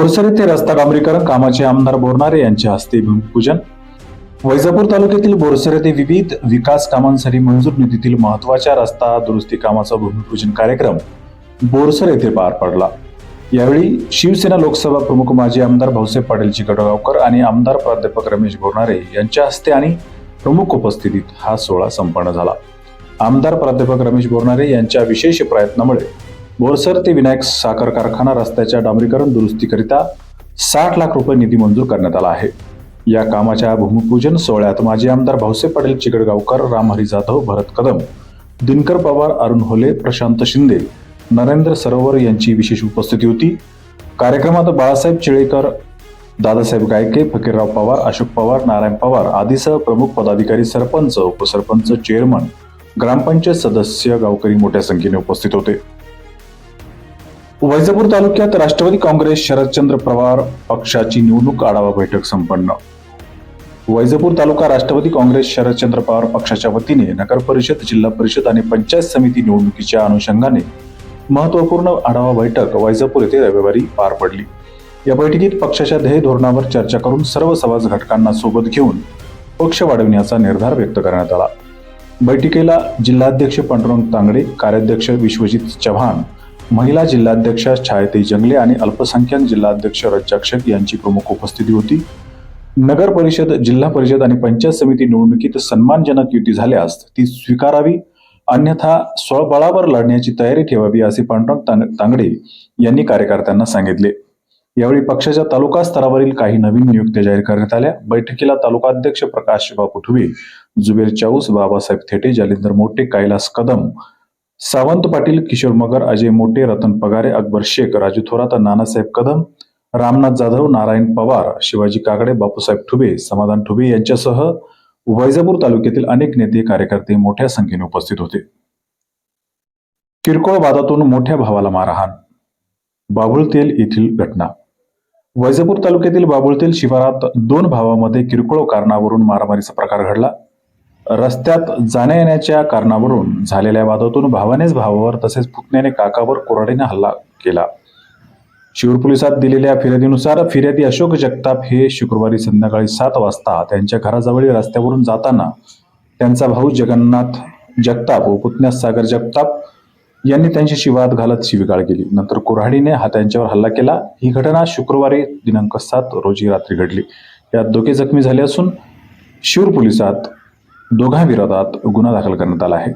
बोरसर येथे रस्ता डांबरीकरण कामाचे आमदार बोरणारे यांच्या हस्ते भूमिपूजन. वैजापूर तालुक्यातील बोरसर येथे विविध विकास कामांसाठी मंजूर निधीतील महत्त्वाच्या रस्ता दुरुस्ती कामाचा भूमिपूजन कार्यक्रम बोरसर येथे पार पडला. यावेळी शिवसेना लोकसभा प्रमुख माजी आमदार भाऊसाहेब पाटील चिकडगावकर आणि आमदार प्राध्यापक रमेश बोरणारे यांच्या हस्ते आणि प्रमुख उपस्थितीत हा सोहळा संपन्न झाला. आमदार प्राध्यापक रमेश बोरणारे यांच्या विशेष प्रयत्नामुळे बोरसर ते विनायक साखर कारखाना रस्त्याच्या डांबरीकरण दुरुस्तीकरिता साठ लाख रुपये निधी मंजूर करण्यात आला आहे. या कामाच्या भूमिपूजन सोहळ्यात माजी आमदार भाऊसे पाटील चिकडगावकर रामहरी जाधव भरत कदम दिनकर पवार अरुण होले प्रशांत शिंदे नरेंद्र सरोवर यांची विशेष उपस्थिती होती. कार्यक्रमात बाळासाहेब चिळेकर दादासाहेब गायके फकीरराव पवार अशोक पवार नारायण पवार आदीसह प्रमुख पदाधिकारी सरपंच उपसरपंच चेअरमन ग्रामपंचायत सदस्य गावकरी मोठ्या संख्येने उपस्थित होते. वैजापूर तालुक्यात राष्ट्रवादी काँग्रेस शरदचंद्र पवार पक्षाची निवडणूक आढावा बैठक संपन्न. वैजापूर तालुका राष्ट्रवादी काँग्रेस शरदचंद्र पवार पक्षाच्या वतीने नगर परिषद जिल्हा परिषद आणि पंचायत समिती निवडणुकीच्या अनुषंगाने महत्त्वपूर्ण आढावा बैठक वैजापूर येथे रविवारी पार पडली. या बैठकीत पक्षाच्या ध्येय धोरणावर चर्चा करून सर्व समाज घटकांना सोबत घेऊन पक्ष वाढविण्याचा निर्धार व्यक्त करण्यात आला. बैठकीला जिल्हाध्यक्ष पांडुरंग तांगडे कार्याध्यक्ष विश्वजित चव्हाण महिला जिल्हाध्यक्षा छायताई जंगले आणि अल्पसंख्याक जिल्हाध्यक्ष रज्जाक्षक यांची प्रमुख उपस्थिती होती. नगर परिषद जिल्हा परिषद आणि पंचायत समिती निवडणुकीत सन्मानजनक युती झाल्यास ती स्वीकारावी अन्यथा स्वबळावर लढण्याची तयारी ठेवावी असे पांडुरंग तांगडे यांनी कार्यकर्त्यांना सांगितले. यावेळी पक्षाच्या तालुका स्तरावरील काही नवीन नियुक्त्या जाहीर करण्यात आल्या. बैठकीला तालुकाध्यक्ष प्रकाश बापू ठुबे जुबेर चाऊस बाबासाहेब थेटे जालिंदर मोटे कैलास कदम सावंत पाटील किशोर मगर अजय मोटे रतन पगारे अकबर शेख राजू थोरात नानासाहेब कदम रामनाथ जाधव नारायण पवार शिवाजी काकडे बापूसाहेब ठुबे समाधान ठुबे यांच्यासह वैजापूर तालुक्यातील अनेक नेते कार्यकर्ते मोठ्या संख्येने उपस्थित होते. किरकोळ वादातून मोठ्या भावाला मारहाण. बाभुळतेल येथील घटना. वैजापूर तालुक्यातील बाबुळतेल शिवारात दोन भावामध्ये किरकोळ कारणावरून मारामारीचा प्रकार घडला. रस्त्यात जाण्या येण्याच्या कारणावरून झालेल्या वादातून भावानेच भावावर तसेच पुतण्याने काकावर कोराडीने हल्ला केला. शिरूर पोलिसात दिलेल्या फिर्यादीनुसार फिर्यादी अशोक जगताप हे शुक्रवारी संध्याकाळी सात वाजता त्यांच्या घराजवळील रस्त्यावरून जाताना त्यांचा भाऊ जगन्नाथ जगताप व पुतण्या सागर जगताप यांनी त्यांची शिवात घालत शिवीगाळ केली. नंतर कुऱ्हाडीने हा त्यांच्यावर हल्ला केला. ही घटना शुक्रवारी दिनांक सात रोजी रात्री घडली. यात दोघे जखमी झाले असून शिरूर पोलिसात दोघांविरोधात गुन्हा दाखल करण्यात आला आहे.